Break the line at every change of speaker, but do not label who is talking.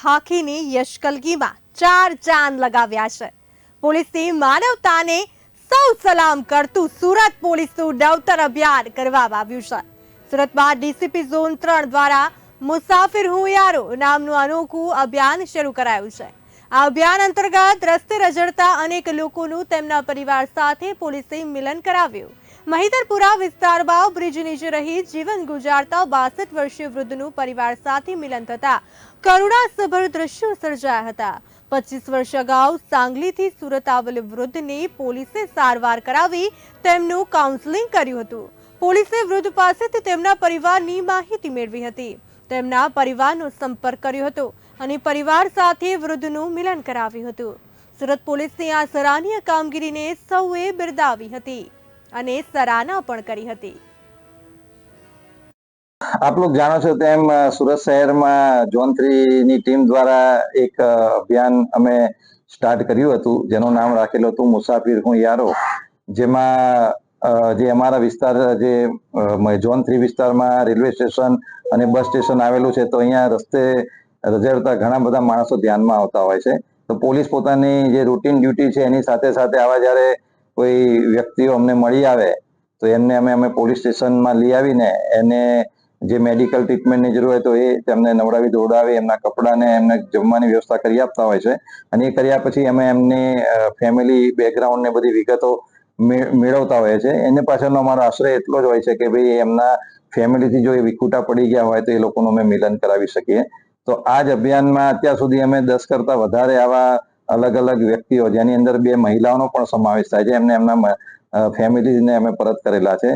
ખાખીની યશકલગીમાં ચાર ચાંદ લગાવ્યા છે. પોલીસની માનવતાને સૌ સલામ કરતું સુરત પોલીસનું નવતર અભિયાન કરવામાં આવ્યું છે. સુરતમાં ડીસીપી ઝોન ત્રણ દ્વારા મુસાફિર હું યારો નામનું અનોખું અભિયાન શરૂ કરાયું છે. આ અભિયાન અંતર્ગત રસ્તે રજડતા અનેક લોકોનું તેમના પરિવાર સાથે પોલીસે મિલન કરાવ્યું. મહિધરપુરા વિસ્તારમાં બ્રિજ નીચે રહી જીવન ગુજારતા બાસઠ વર્ષીય વૃદ્ધનું પરિવાર સાથે મિલન થતા કરુણાસભર દ્રશ્યો સર્જાયા હતા. પચીસ વર્ષ અગાઉ સાંગલીથી સુરત આવેલ વૃદ્ધને પોલીસે સારવાર કરાવી તેમનું કાઉન્સેલિંગ કર્યું હતું. પોલીસે વૃદ્ધ પાસેથી તેમના પરિવારની માહિતી મેળવી હતી. તેમના પરિવારનો સંપર્ક કર્યો હતો અને પરિવાર સાથે વૃદ્ધનું મિલન કરાવ્યું હતું. સુરત પોલીસની આ સરાહનીય કામગીરીને સૌએ બિરદાવી હતી. અને સરાહના પણ કરી હતી.
આપ લોગ જાણો છો તેમ સુરત શહેરમાં ઝોનની ટીમ દ્વારા એક અભિયાન અમે સ્ટાર્ટ કર્યું હતું, જેનું નામ રાખેલું હતું મુસાફિર હું યારો, જેમાં જે અમારા વિસ્તાર, જે ઝોન થ્રી વિસ્તારમાં રેલવે સ્ટેશન અને બસ સ્ટેશન આવેલું છે, તો અહીંયા રસ્તે રજડતા ઘણા બધા માણસો ધ્યાનમાં આવતા હોય છે. તો પોલીસ પોતાની જે રૂટીન ડ્યુટી છે, એની સાથે સાથે આવા જ્યારે કોઈ વ્યક્તિઓ અમને મળી આવે, તો એમને અમે અમે પોલીસ સ્ટેશનમાં લઈ આવીને એને જે મેડિકલ ટ્રીટમેન્ટની જરૂર હોય તો એ તેમને નવડાવી દોડાવી એમના કપડાને એમને જમવાની વ્યવસ્થા કરી આપતા હોય છે. અને એ કર્યા પછી અમે એમની ફેમિલી બેકગ્રાઉન્ડ ને બધી વિગતો મેળવતા હોય છે એને પાછળનો અમારો આશ્રય એટલો જ હોય છે કે ભાઈ એમના ફેમિલીથી જો એ વિખૂટા પડી ગયા હોય તો એ લોકોનું અમે મિલન કરાવી શકીએ. તો આ જ અભિયાનમાં અત્યાર સુધી અમે દસ કરતા વધારે આવા અલગ અલગ વ્યક્તિઓ જેની અંદર બે મહિલાઓનો પણ સમાવેશ થાય છે. એમને એમના ફેમિલીને અમે પરત કરેલા છે.